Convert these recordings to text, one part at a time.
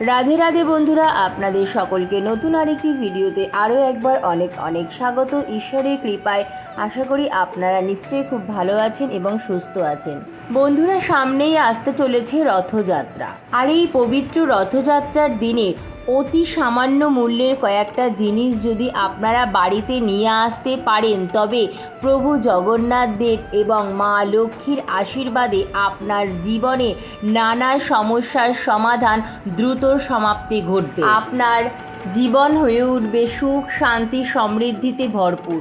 রাধে রাধে বন্ধুরা, আপনাদের সকলকে নতুন আরেকটি ভিডিওতে আরও একবার অনেক অনেক স্বাগত। ঈশ্বরের কৃপায় আশা করি আপনারা নিশ্চয়ই খুব ভালো আছেন এবং সুস্থ আছেন। বন্ধুরা, সামনেই আসতে চলেছে রথযাত্রা। আর এই পবিত্র রথযাত্রার দিনে অতি সামান্য মূল্যের কয়েকটা জিনিস যদি আপনারা বাড়িতে নিয়ে আসতে পারেন, তবে প্রভু জগন্নাথ দেব এবং মা লক্ষ্মীর আশীর্বাদে আপনার জীবনে নানা সমস্যার সমাধান দ্রুত সমাপ্তি ঘটবে। আপনার জীবন হয়ে উঠবে সুখ, শান্তি, সমৃদ্ধিতে ভরপুর।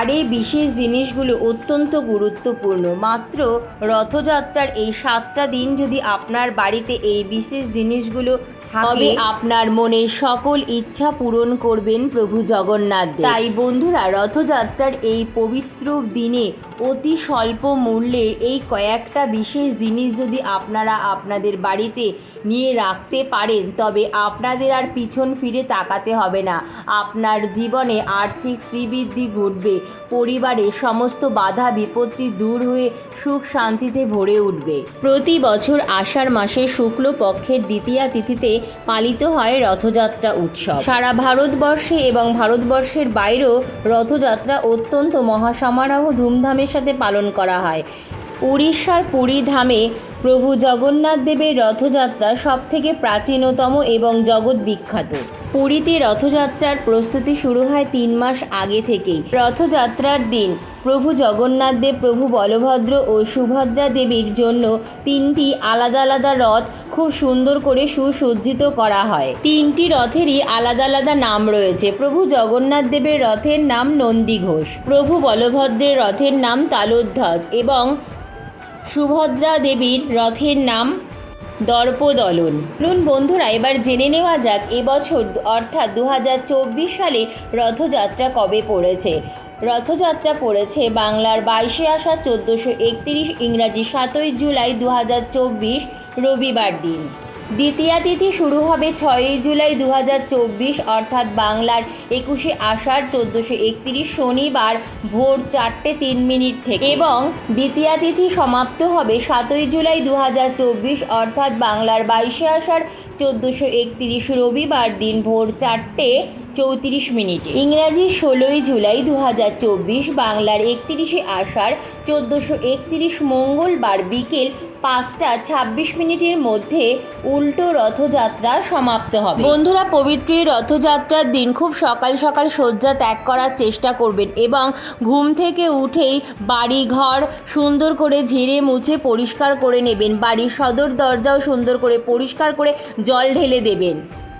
আর এই বিশেষ জিনিসগুলো অত্যন্ত গুরুত্বপূর্ণ। মাত্র রথযাত্রার এই সাতটা দিন যদি আপনার বাড়িতে এই বিশেষ জিনিসগুলো তবে আপনার মনে সকল ইচ্ছা পূরণ করবেন প্রভু জগন্নাথ তাই বন্ধুরা রথযাত্রার এই পবিত্র দিনে অতি স্বল্প মূল্যের এই কয়েকটা বিশেষ জিনিস যদি আপনারা আপনাদের বাড়িতে নিয়ে রাখতে পারেন তবে আপনাদের আর পিছন ফিরে তাকাতে হবে না। আপনার জীবনে আর্থিক শ্রীবৃদ্ধি ঘটবে পরিবারে সমস্ত বাধা বিপত্তি দূর হয়ে সুখ শান্তিতে ভরে উঠবে। প্রতি বছর আষাঢ় মাসে শুক্ল পক্ষের দ্বিতীয়া তিথিতে পালিত হয় রথযাত্রা উৎসব। সারা ভারতবর্ষে এবং ভারতবর্ষের বাইরেও রথযাত্রা অত্যন্ত মহাসমারোহ ধুমধামের সাথে পালন করা হয়। উড়িষ্যার পুরী ধামে প্রভু জগন্নাথ দেবের রথযাত্রা সবথেকে প্রাচীনতম এবং জগৎ বিখ্যাত পুরীতে রথযাত্রার প্রস্তুতি শুরু হয় তিন মাস আগে থেকেই। রথযাত্রার দিন প্রভু জগন্নাথ দেব, প্রভু বলভদ্র ও সুভদ্রা দেবীর জন্য তিনটি আলাদা আলাদা রথ খুব সুন্দর করে সুসজ্জিত করা হয়। তিনটি রথেরই আলাদা আলাদা নাম রয়েছে। প্রভু জগন্নাথ দেবের রথের নাম নন্দী ঘোষ, প্রভু বলভদ্রের রথের নাম তালোধ্বজ এবং সুভদ্রা দেবীর রথের নাম দর্পদলন। চলুন বন্ধুরা, এবার জেনে নেওয়া যাক এবছর অর্থাৎ দু হাজার চব্বিশ সালে রথযাত্রা কবে পড়েছে। রথযাত্রা পড়েছে বাংলার বাইশে আসা চোদ্দোশো একত্রিশ ইংরাজি সাতই জুলাই দু হাজার চব্বিশ রবিবার দিন। দ্বিতীয়া তিথি শুরু হবে ছয়ই জুলাই দু হাজার চব্বিশ, অর্থাৎ বাংলার একুশে আষাঢ় চোদ্দোশো একত্রিশ শনিবার ভোর চারটে তিন মিনিট থেকে। এবং দ্বিতীয়া তিথি সমাপ্ত হবে সাতই জুলাই দু হাজার চব্বিশ, অর্থাৎ বাংলার বাইশে আষাঢ় চোদ্দোশো একত্রিশ রবিবার দিন ভোর চারটে চৌত্রিশ মিনিটে। ইংরাজি ষোলোই জুলাই দু হাজার চব্বিশ বাংলার একত্রিশে আষাঢ় চোদ্দোশো একত্রিশ মঙ্গলবার বিকেল পাঁচটা ছাব্বিশ মিনিটের মধ্যে উল্টো রথযাত্রা সমাপ্ত হবে। বন্ধুরা, পবিত্র রথযাত্রার দিন খুব সকাল সকাল শয্যা ত্যাগ করার চেষ্টা করবেন এবং ঘুম থেকে উঠেই বাড়ি ঘর সুন্দর করে ঝেড়ে মুছে পরিষ্কার করে নেবেন। বাড়ির সদর দরজাও সুন্দর করে পরিষ্কার করে জল ঢেলে দেবেন।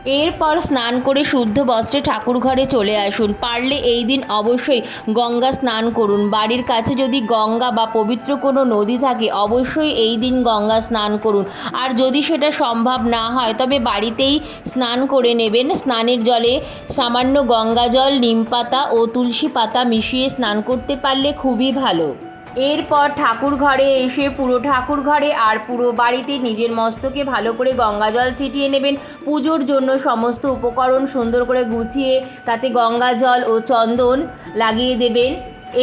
এরপর স্নান করে শুদ্ধ বস্ত্রে ঠাকুর ঘরে চলে আসুন। পারলে এই দিন অবশ্যই গঙ্গা স্নান করুন। বাড়ির কাছে যদি গঙ্গা বা পবিত্র কোনো নদী থাকে, অবশ্যই এই দিন গঙ্গা স্নান করুন। আর যদি সেটা সম্ভব না হয়, তবে বাড়িতেই স্নান করে নেবেন। স্নানের জলে সামান্য গঙ্গা জল, নিম পাতা ও তুলসী পাতা মিশিয়ে স্নান করতে পারলে খুবই ভালো। এরপর ঠাকুর ঘরে এসে পুরো ঠাকুর ঘরে আর পুরো বাড়িতে নিজের মস্তকে ভালো করে গঙ্গা জল ছিটিয়ে নেবেন। পুজোর জন্য সমস্ত উপকরণ সুন্দর করে গুছিয়ে তাতে গঙ্গা জল ও চন্দন লাগিয়ে দেবেন।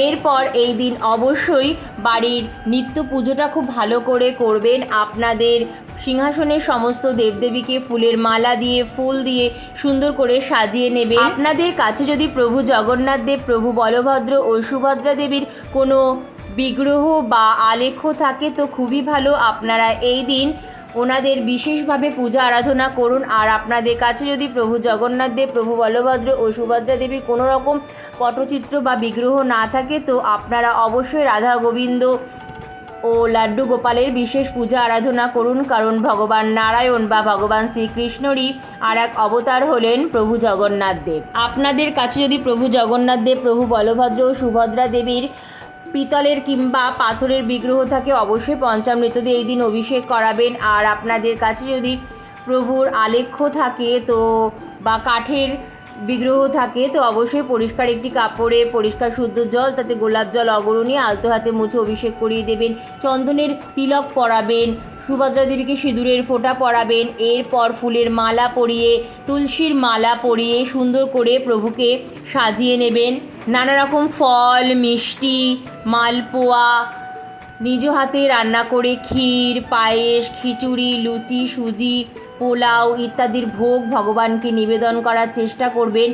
এরপর এই দিন অবশ্যই বাড়ির নিত্য পুজোটা খুব ভালো করে করবেন। আপনাদের সিংহাসনের সমস্ত দেবদেবীকে ফুলের মালা দিয়ে, ফুল দিয়ে সুন্দর করে সাজিয়ে নেবে আপনাদের কাছে যদি প্রভু জগন্নাথ দেব, প্রভু বলভদ্র ও সুভদ্রা দেবীর কোনো বিগ্রহ বা আলেখ্য থাকে তো খুবই ভালো। আপনারা এই দিন ওনাদের বিশেষভাবে পূজা আরাধনা করুন। আর আপনাদের কাছে যদি প্রভু জগন্নাথ দেব, প্রভু বলভদ্র ও সুভদ্রা দেবীর কোনো রকম পটচিত্র বা বিগ্রহ না থাকে তো আপনারা অবশ্যই রাধা গোবিন্দ ও লাড্ডু গোপালের বিশেষ পূজা আরাধনা করুন। কারণ ভগবান নারায়ণ বা ভগবান শ্রীকৃষ্ণরই আর এক অবতার হলেন প্রভু জগন্নাথ দেব। আপনাদের কাছে যদি প্রভু জগন্নাথ দেব, প্রভু বলভদ্র ও সুভদ্রা দেবীর পিতলের কিংবা পাথরের বিগ্রহ থাকে, অবশ্যই পঞ্চামৃত দিয়ে এই দিন অভিষেক করাবেন। আর আপনাদের কাছে যদি প্রভুর আলেখ্য থাকে তো, বা কাঠের বিগ্রহ থাকে, তো অবশ্যই পরিষ্কার একটি কাপড়ে পরিষ্কার শুদ্ধ জল, তাতে গোলাপ জল অগরণী আলতো হাতে মুছে অভিষেক করিয়ে দেবেন। চন্দনের তিলক পরাবেন, সুভদ্রা দেবীকে সিঁদুরের ফোঁটা পরাবেন, এরপর ফুলের মালা পরিয়ে, তুলসীর মালা পরিয়ে সুন্দর করে প্রভুকে সাজিয়ে নেবেন। নানা রকম ফল, মিষ্টি, মালপোয়া, নিজ হাতে রান্না করে ক্ষীর, পায়েস, খিচুড়ি, লুচি, সুজি, পোলাও ইত্যাদির ভোগ ভগবানকে নিবেদন করার চেষ্টা করবেন।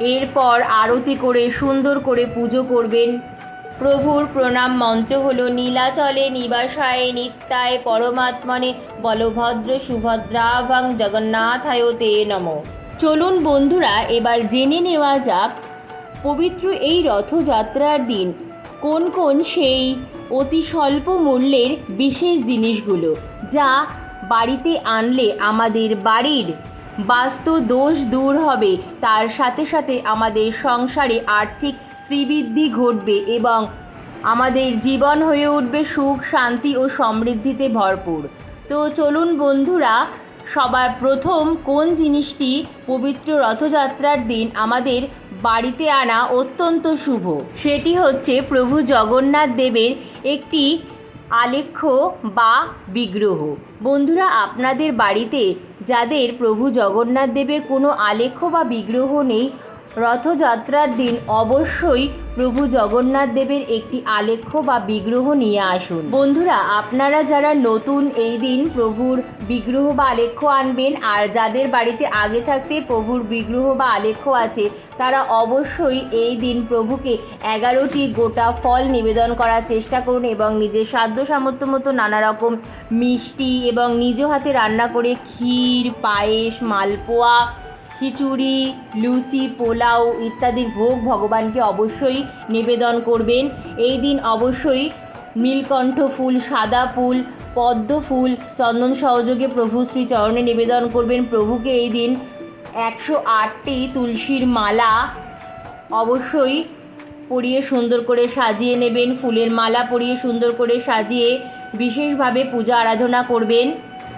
এরপর আরতি করে, সুন্দর করে পুজো করবেন। প্রভুর প্রণাম মন্ত্র হলো, নীলাচলে নিবাসায় নিত্যায় পরমাত্মনে বলভদ্র সুভদ্রাভং জগন্নাথায় তে নম। চলুন বন্ধুরা, এবার জেনে নেওয়া যাক পবিত্র এই রথযাত্রার দিন কোন কোন সেই অতি স্বল্প মূল্যের বিশেষ জিনিসগুলো যা বাড়িতে আনলে আমাদের বাড়ির বাস্তু দোষ দূর হবে, তার সাথে সাথে আমাদের সংসারে আর্থিক শ্রীবৃদ্ধি ঘটবে এবং আমাদের জীবন হয়ে উঠবে সুখ, শান্তি ও সমৃদ্ধিতে ভরপুর। তো চলুন বন্ধুরা, সবার প্রথম কোন জিনিসটি পবিত্র রথযাত্রার দিন আমাদের বাড়িতে আনা অত্যন্ত শুভ। সেটি হচ্ছে প্রভু জগন্নাথ দেবের একটি আলেখ্য বা বিগ্রহ। বন্ধুরা, আপনাদের বাড়িতে যাদের প্রভু জগন্নাথ দেবের কোনো আলেখ্য বা বিগ্রহ নেই রথযাত্রার দিন অবশ্যই প্রভু জগন্নাথ দেবের একটি আলেখ্য বা বিগ্রহ নিয়ে আসুন। বন্ধুরা, আপনারা যারা নতুন এই দিন প্রভুর বিগ্রহ বা আলেখ্য আনবেন আর যাদের বাড়িতে আগে থাকতে প্রভুর বিগ্রহ বা আলেখ্য আছে, তারা অবশ্যই এই দিন প্রভুকে এগারোটি গোটা ফল নিবেদন করার চেষ্টা করুন এবং নিজের সাধ্য সামর্থ্য মতো নানা রকম মিষ্টি এবং নিজ হাতে রান্না করে ক্ষীর, পায়েস, মালপোয়া খিচুড়ি, লুচি, পোলাও ইত্যাদির ভোগ ভগবানকে অবশ্যই নিবেদন করবেন। এই দিন অবশ্যই নীলকণ্ঠ ফুল, সাদা ফুল, পদ্ম ফুল, চন্দন সহযোগে প্রভু শ্রীচরণে নিবেদন করবেন। প্রভুকে এই দিন একশো আটটি তুলসীর মালা অবশ্যই পরিয়ে সুন্দর করে সাজিয়ে নেবেন। ফুলের মালা পরিয়ে সুন্দর করে সাজিয়ে বিশেষভাবে পূজা আরাধনা করবেন।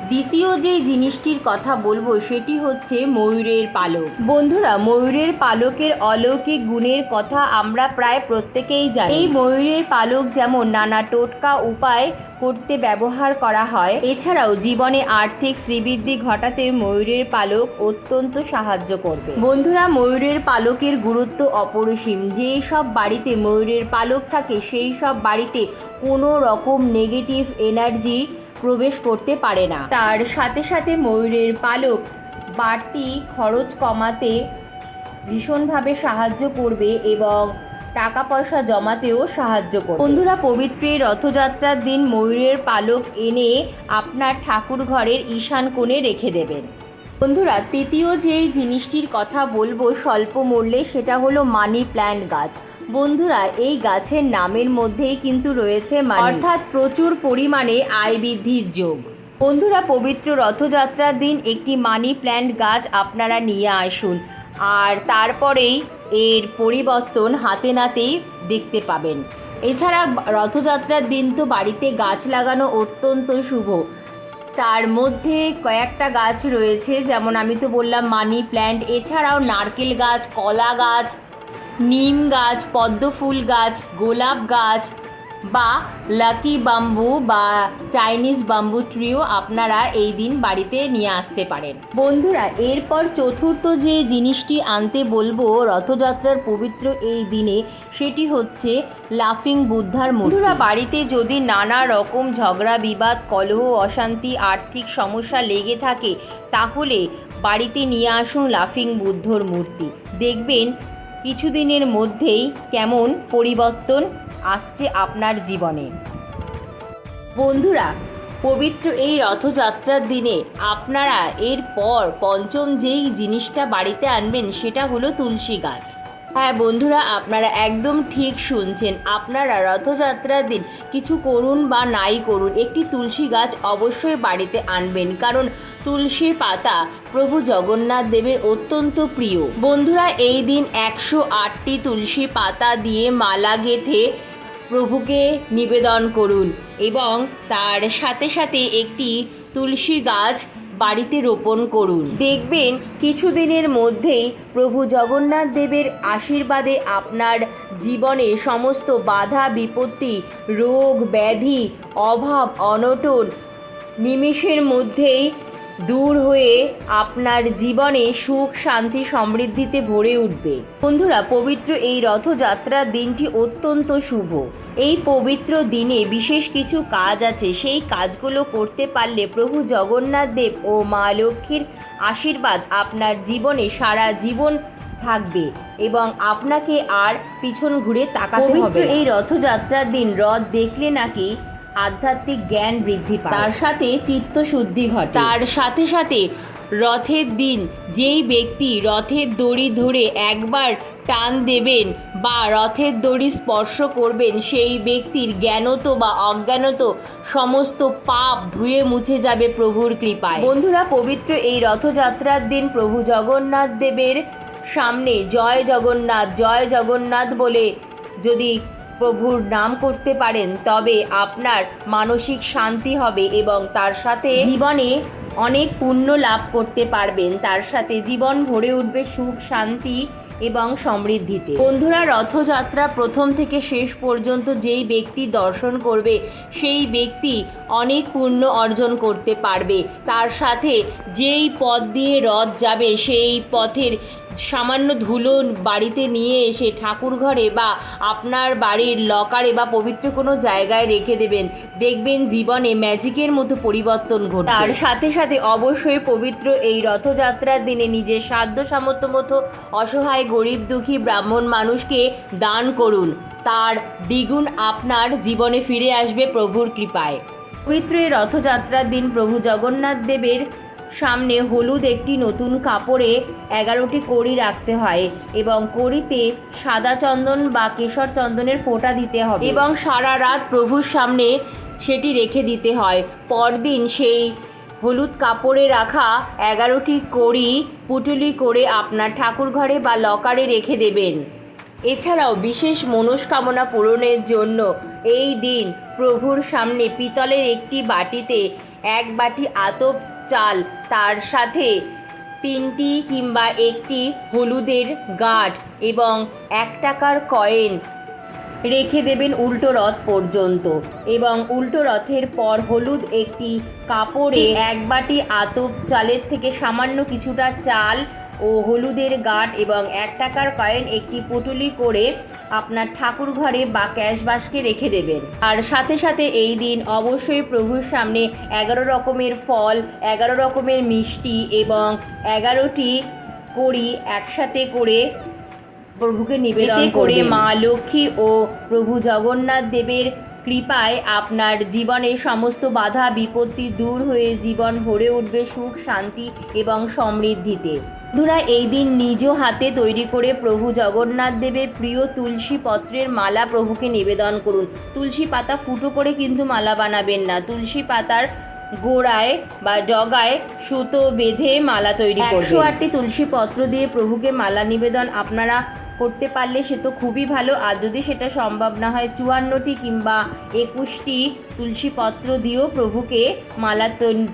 দ্বিতীয় যে জিনিসটির কথা বলব সেটি হচ্ছে ময়ূরের পালক। বন্ধুরা, ময়ূরের পালকের অলৌকিক গুণের কথা আমরা প্রায় প্রত্যেকেই জানি। এই ময়ূরের পালক যেমন নানা টোটকা উপায় করতে ব্যবহার করা হয়, এছাড়াও জীবনে আর্থিক শ্রীবৃদ্ধি ঘটাতে ময়ূরের পালক অত্যন্ত সাহায্য করবে। বন্ধুরা, ময়ূরের পালকের গুরুত্ব অপরিসীম। যেই সব বাড়িতে ময়ূরের পালক থাকে, সেই সব বাড়িতে কোনো রকম নেগেটিভ এনার্জি প্রবেশ করতে পারে না। তার সাথে সাথে ময়ূরের পালক বাড়তি খরচ কমাতে ভীষণভাবে সাহায্য করবে এবং টাকা পয়সা জমাতেও সাহায্য করবে। বন্ধুরা, পবিত্র রথযাত্রার দিন ময়ূরের পালক এনে আপনার ঠাকুর ঘরের ঈশান কোণে রেখে দেবেন। বন্ধুরা, তৃতীয় যেই জিনিসটির কথা বলব স্বল্প মূল্যে, সেটা হলো মানি প্ল্যান্ট গাছ। বন্ধুরা, এই গাছের নামের মধ্যেই কিন্তু রয়েছে অর্থাৎ প্রচুর পরিমাণে আয় বৃদ্ধির যোগ। বন্ধুরা, পবিত্র রথযাত্রার দিন একটি মানি প্ল্যান্ট গাছ আপনারা নিয়ে আসুন। আর তারপরেই এর পরিবর্তন হাতে নাতেই দেখতে পাবেন। এছাড়া রথযাত্রার দিন তো বাড়িতে গাছ লাগানো অত্যন্ত শুভ। তার মধ্যে কয়েকটা গাছ রয়েছে, যেমন আমি তো বললাম মানি প্ল্যান্ট। এছাড়াও নারকেল গাছ, কলা গাছ নিম গাছ, পদ্ম ফুল গাছ, গোলাপ গাছ বা লাকি বাম্বু বা চাইনিজ বাম্বু ট্রিও আপনারা এই দিন বাড়িতে নিয়ে আসতে পারেন। বন্ধুরা, এরপর চতুর্থ যে জিনিসটি আনতে বলব রথযাত্রার পবিত্র এই দিনে, সেটি হচ্ছে লাফিং বুদ্ধার বন্ধুরা, বাড়িতে যদি নানা রকম ঝগড়া, বিবাদ, কলহ, অশান্তি, আর্থিক সমস্যা লেগে থাকে, তাহলে বাড়িতে নিয়ে আসুন লাফিং বুদ্ধর মূর্তি। দেখবেন কিছুদিনের মধ্যেই কেমন পরিবর্তন আসছে আপনার জীবনে? বন্ধুরা, পবিত্র এই রথযাত্রার দিনে আপনারা এরপর পঞ্চম যেই জিনিসটা বাড়িতে আনবেন সেটা হলো তুলসী গাছ। হ্যাঁ বন্ধুরা, আপনারা একদম ঠিক শুনছেন। আপনারা রথযাত্রার দিন কিছু করুন বা নাই করুন, একটি তুলসী গাছ অবশ্যই বাড়িতে আনবেন, কারণ তুলসীর পাতা প্রভু জগন্নাথ দেবের অত্যন্ত প্রিয়। বন্ধুরা, এই দিন একশো আটটি তুলসী পাতা দিয়ে মালা গেঁথে প্রভুকে নিবেদন করুন এবং তার সাথে সাথে একটি তুলসী গাছ বাড়িতে রোপণ করুন। দেখবেন কিছুদিনের মধ্যেই প্রভু জগন্নাথ দেবের আশীর্বাদে আপনার জীবনে সমস্ত বাধা, বিপত্তি, রোগ, ব্যাধি, অভাব, অনটন নিমেষের মধ্যেই দূর হয়ে আপনার জীবনে সুখ, শান্তি, সমৃদ্ধিতে ভরে উঠবে। বন্ধুরা, পবিত্র এই রথযাত্রার দিনটি অত্যন্ত শুভ। এই পবিত্র দিনে বিশেষ কিছু কাজ আছে। সেই কাজগুলো করতে পারলে প্রভু জগন্নাথ দেব ও মা লক্ষ্মীর আশীর্বাদ আপনার জীবনে সারা জীবন থাকবে এবং আপনাকে আর পিছন ঘুরে তাকাতে হবে এই রথযাত্রার দিন রথ দেখলে নাকি আধ্যাত্মিক জ্ঞান বৃদ্ধি পায়। তার সাথে চিত্ত শুদ্ধি ঘটে। তার সাথে সাথে রথের দিন যেই ব্যক্তি রথের দড়ি ধরে একবার টান দেবেন বা রথের দড়ি স্পর্শ করবেন, সেই ব্যক্তির জ্ঞানত বা অজ্ঞানত সমস্ত পাপ ধুয়ে মুছে যাবে প্রভুর কৃপায়। বন্ধুরা, পবিত্র এই রথযাত্রার দিন প্রভু জগন্নাথ দেবের সামনে জয় জগন্নাথ জয় জগন্নাথ বলে যদি প্রভুর নাম করতে পারেন, তবে আপনার মানসিক শান্তি হবে এবং তার সাথে জীবনে অনেক পুণ্য লাভ করতে পারবেন। তার সাথে জীবন ভরে উঠবে সুখ, শান্তি এবং সমৃদ্ধিতে। বন্ধুরা, রথযাত্রা প্রথম থেকে শেষ পর্যন্ত যেই ব্যক্তি দর্শন করবে, সেই ব্যক্তি অনেক পুণ্য অর্জন করতে পারবে। তার সাথে যেই পথ দিয়ে রথ যাবে, সেই পথের সামান্য ধুলো বাড়িতে নিয়ে এসে ঠাকুর ঘরে বা আপনার বাড়ির লকারে বা পবিত্র কোনো জায়গায় রেখে দেবেন। দেখবেন জীবনে ম্যাজিকের মতো পরিবর্তন ঘটে তার সাথে সাথে অবশ্যই পবিত্র এই রথযাত্রার দিনে নিজের সাধ্য সামর্থ্য মতো অসহায়, গরিব, দুঃখী, ব্রাহ্মণ মানুষকে দান করুন। তার দ্বিগুণ আপনার জীবনে ফিরে আসবে প্রভুর কৃপায়। পবিত্র এই রথযাত্রার দিন প্রভু জগন্নাথ দেবের সামনে হলুদ একটি নতুন কাপড়ে এগারোটি কড়ি রাখতে হয় এবং কড়িতে সাদা চন্দন বা কেশর চন্দনের ফোঁটা দিতে হবে এবং সারা রাত প্রভুর সামনে সেটি রেখে দিতে হয়। পরদিন সেই হলুদ কাপড়ে রাখা এগারোটি কড়ি পুটুলি করে আপনার ঠাকুর ঘরে বা লকারে রেখে দেবেন। এছাড়াও বিশেষ মনস্কামনা পূরণের জন্য এই দিন প্রভুর সামনে পিতলের একটি বাটিতে এক বাটি আতপ চাল তার সাথে তিনটি কিংবা একটি হলুদের গাঁট এবং এক টাকার কয়েন রেখে দেবেন উল্টো রথ পর্যন্ত এবং উল্টো রথের পর হলুদ একটি কাপড়ে এক বাটি আতপ চালের থেকে সামান্য কিছুটা চাল ও হলুদের গাঁট এবং এক টাকার কয়েন একটি পুটুলি করে আপনার ঠাকুর ঘরে বা ক্যাশ বাস্কে রেখে দেবেন। আর সাথে সাথে এই দিন অবশ্যই প্রভুর সামনে এগারো রকমের ফল এগারো রকমের মিষ্টি এবং এগারোটি কড়ি একসাথে করে প্রভুকে নিবেদন করে মা লক্ষ্মী ও প্রভু জগন্নাথ দেবের কৃপায় আপনার জীবনের সমস্ত বাধা বিপত্তি দূর হয়ে জীবন ভরে উঠবে সুখ শান্তি এবং সমৃদ্ধিতে। বন্ধুরা এই দিন নিজ হাতে তৈরি করে প্রভু জগন্নাথ দেবের প্রিয় তুলসী পত্রের মালা প্রভুকে নিবেদন করুন। তুলসী পাতা ফুটো করে কিন্তু মালা বানাবেন না। তুলসী পাতার গোড়ায় বা ডগায় সুতো বেঁধে মালা তৈরি একশো আটটি তুলসী পত্র দিয়ে প্রভুকে মালা নিবেদন। আপনারা করতে পারলে সে তো খুবই ভালো। আর যদি সেটা সম্ভব না হয় চুয়ান্নটি কিংবা একুশটি তুলসীপত্র দিয়েও প্রভুকে মালা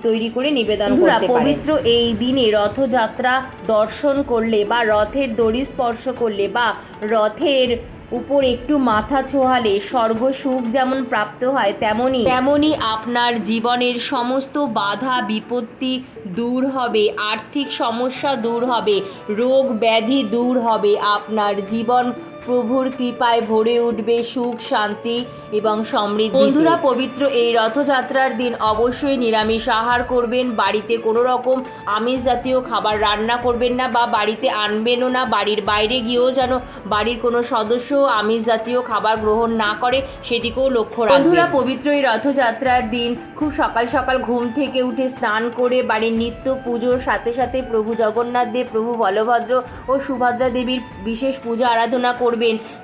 তৈরি করে নিবেদন করা পবিত্র এই দিনে রথযাত্রা দর্শন করলে বা রথের দড়ি স্পর্শ করলে বা রথের উপর একটু মাথা ছোঁয়ালে স্বর্গ সুখ যেমন প্রাপ্ত হয় তেমনই তেমনি আপনার জীবনের সমস্ত বাধা, বিপত্তি দূর হবে, আর্থিক সমস্যা দূর হবে, রোগ ব্যাধি দূর হবে, আপনার জীবন প্রভুর কৃপায় ভরে উঠবে সুখ, শান্তি এবং সমৃদ্ধি। বন্ধুরা, পবিত্র এই রথযাত্রার দিন অবশ্যই নিরামিষ আহার করবেন, বাড়িতে কোনো রকম আমিষ জাতীয় খাবার রান্না করবেন না বা বাড়িতে আনবেনও না, বাড়ির বাইরে গিয়েও যেন বাড়ির কোনো সদস্য আমিষ জাতীয় খাবার গ্রহণ না করে, সেদিকেও লক্ষ্য রাখবেন। বন্ধুরা, পবিত্র এই রথযাত্রার দিন খুব সকাল সকাল ঘুম থেকে উঠে স্নান করে বাড়ির নিত্য পুজোর সাথে সাথে প্রভু জগন্নাথ দেব, প্রভু বলভদ্র ও সুভদ্রা দেবীর বিশেষ পূজা আরাধনা করবেন।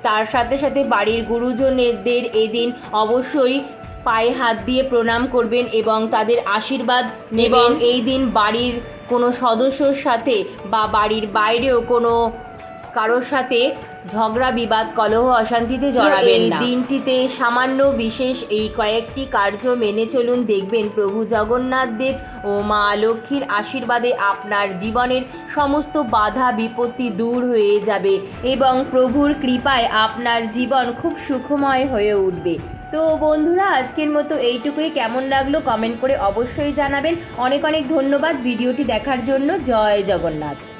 তার সাথে সাথে বাড়ির গুরুজনদের এদিন অবশ্যই পায়ে হাত দিয়ে প্রণাম করবেন এবং তাদের আশীর্বাদ নেবেন। এই দিন বাড়ির কোনো সদস্যর সাথে বা বাড়ির বাইরেও কোনো কারোর সাথে ঝগড়া বিবাদ কলহ অশান্তিতে জড়াবেন এই দিনটিতে সামান্য বিশেষ এই কয়েকটি কার্য মেনে চলুন দেখবেন প্রভু জগন্নাথ দেব ও মা লক্ষ্মীর আশীর্বাদে আপনার জীবনের সমস্ত বাধা বিপত্তি দূর হয়ে যাবে এবং প্রভুর কৃপায় আপনার জীবন খুব সুখময় হয়ে উঠবে। তো বন্ধুরা আজকের মতো এইটুকুই। কেমন লাগল কমেন্ট করে অবশ্যই জানাবেন। অনেক অনেক ধন্যবাদ ভিডিওটি দেখার জন্য। জয় জগন্নাথ।